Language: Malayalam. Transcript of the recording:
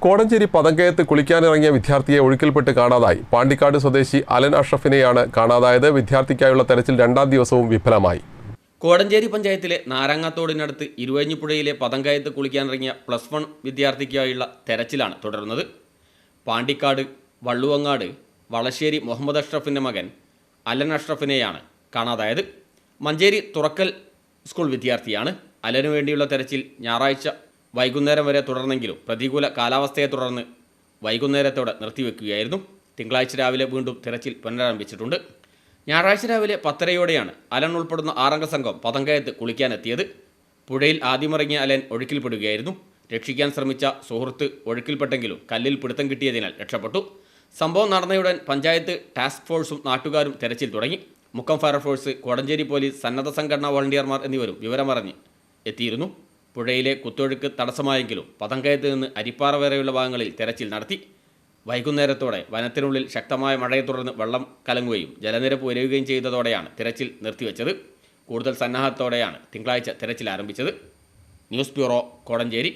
കോടഞ്ചേരി പതങ്കയത്ത് കുളിക്കാനിറങ്ങിയ വിദ്യാർത്ഥിയെ ഒഴുക്കിൽപ്പെട്ട് കാണാതായി. പാണ്ടിക്കാട് സ്വദേശി അലൻ അഷ്റഫിനെയാണ് കാണാതായത്. വിദ്യാർത്ഥിക്കായുള്ള തെരച്ചിൽ രണ്ടാം ദിവസവും വിഫലമായി. കോടഞ്ചേരി പഞ്ചായത്തിലെ നാരാങ്ങാത്തോടിനടുത്ത് ഇരുവഴിഞ്ഞിപ്പുഴയിലെ പതങ്കയത്ത് കുളിക്കാനിറങ്ങിയ പ്ലസ് വൺ വിദ്യാർത്ഥിക്കായുള്ള തെരച്ചിലാണ് തുടർന്നത്. പാണ്ടിക്കാട് വള്ളുവങ്ങാട് വളശ്ശേരി മുഹമ്മദ് അഷ്റഫിന്റെ മകൻ അലൻ അഷ്റഫിനെയാണ് കാണാതായത്. മഞ്ചേരി തുറക്കൽ സ്കൂൾ വിദ്യാർത്ഥിയാണ്. അലനു വേണ്ടിയുള്ള തെരച്ചിൽ ഞായറാഴ്ച വൈകുന്നേരം വരെ തുടർന്നെങ്കിലും പ്രതികൂല കാലാവസ്ഥയെ തുടർന്ന് വൈകുന്നേരത്തോടെ നിർത്തിവെക്കുകയായിരുന്നു. തിങ്കളാഴ്ച രാവിലെ വീണ്ടും തിരച്ചിൽ പുനരാരംഭിച്ചിട്ടുണ്ട്. ഞായറാഴ്ച രാവിലെ പത്തരയോടെയാണ് അലൻ ഉൾപ്പെടുന്ന ആറംഗ സംഘം പതങ്കയത്ത് കുളിക്കാനെത്തിയത്. പുഴയിൽ ആദ്യമിറങ്ങിയ അലൻ ഒഴുക്കിൽപ്പെടുകയായിരുന്നു. രക്ഷിക്കാൻ ശ്രമിച്ച സുഹൃത്ത് ഒഴുക്കിൽപ്പെട്ടെങ്കിലും കല്ലിൽ പിടുത്തം കിട്ടിയതിനാൽ രക്ഷപ്പെട്ടു. സംഭവം നടന്നയുടൻ പഞ്ചായത്ത് ടാസ്ക് ഫോഴ്സും നാട്ടുകാരും തെരച്ചിൽ തുടങ്ങി. മുക്കം ഫയർഫോഴ്സ് കോടഞ്ചേരി പോലീസ് സന്നദ്ധ സംഘടനാ വോളണ്ടിയർമാർ എന്നിവരും വിവരമറിഞ്ഞ് എത്തിയിരുന്നു. പുഴയിലെ കുത്തൊഴുക്ക് തടസ്സമായെങ്കിലും പതങ്കയത്ത് നിന്ന് അരിപ്പാറ വരെയുള്ള ഭാഗങ്ങളിൽ തെരച്ചിൽ നടത്തി. വൈകുന്നേരത്തോടെ വനത്തിനുള്ളിൽ ശക്തമായ മഴയെ തുടർന്ന് വെള്ളം കലങ്ങുകയും ജലനിരപ്പ് ഉയരുകയും ചെയ്തതോടെയാണ് തിരച്ചിൽ നിർത്തിവെച്ചത്. കൂടുതൽ സന്നാഹത്തോടെയാണ് തിങ്കളാഴ്ച തിരച്ചിൽ ആരംഭിച്ചത്. News bureau Kodanchery.